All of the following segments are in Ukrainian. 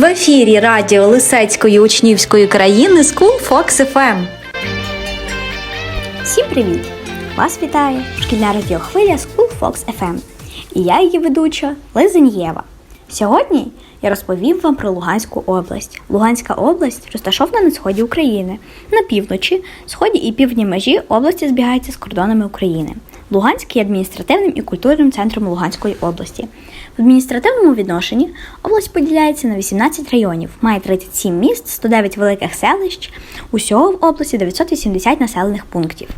В ефірі радіо Лисецької учнівської країни School Fox FM. Всім привіт! Вас вітає шкільна радіохвиля School Fox FM. І я її ведуча Лизенєва. Сьогодні я розповім вам про Луганську область. Луганська область розташована на сході України. На півночі, сході і півдні межі області збігаються з кордонами України. Луганськ є адміністративним і культурним центром Луганської області. В адміністративному відношенні область поділяється на 18 районів, має 37 міст, 109 великих селищ. Усього в області 980 населених пунктів.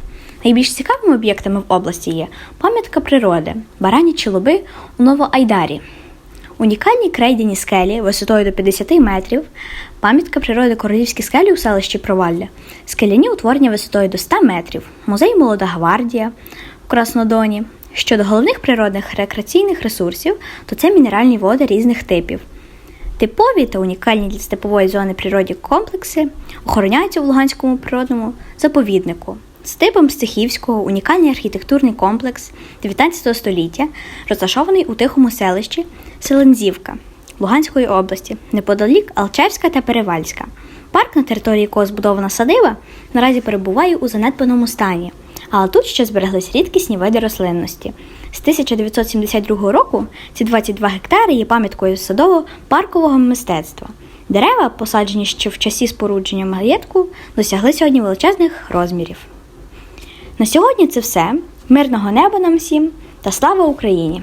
Найбільш цікавими об'єктами в області є пам'ятка природи, баранячі лоби у Новоайдарі, унікальні крейдяні скелі висотою до 50 метрів, пам'ятка природи Королівські скелі у селищі Провалля, скеляні утворення висотою до 100 метрів, музей Молода гвардія Краснодоні. Щодо головних природних рекреаційних ресурсів, то це мінеральні води різних типів. Типові та унікальні для степової зони природі комплекси охороняються в Луганському природному заповіднику. З типом Стихівського унікальний архітектурний комплекс 19 століття, розташований у тихому селищі Селензівка Луганської області, неподалік Алчевська та Перевальська. Парк, на території якого збудована садиба, наразі перебуває у занедбаному стані, але тут ще збереглись рідкісні види рослинності. З 1972 року ці 22 гектари є пам'яткою садово-паркового мистецтва. Дерева, посаджені ще в часі спорудження маєтку, досягли сьогодні величезних розмірів. На сьогодні це все. Мирного неба нам всім та слава Україні!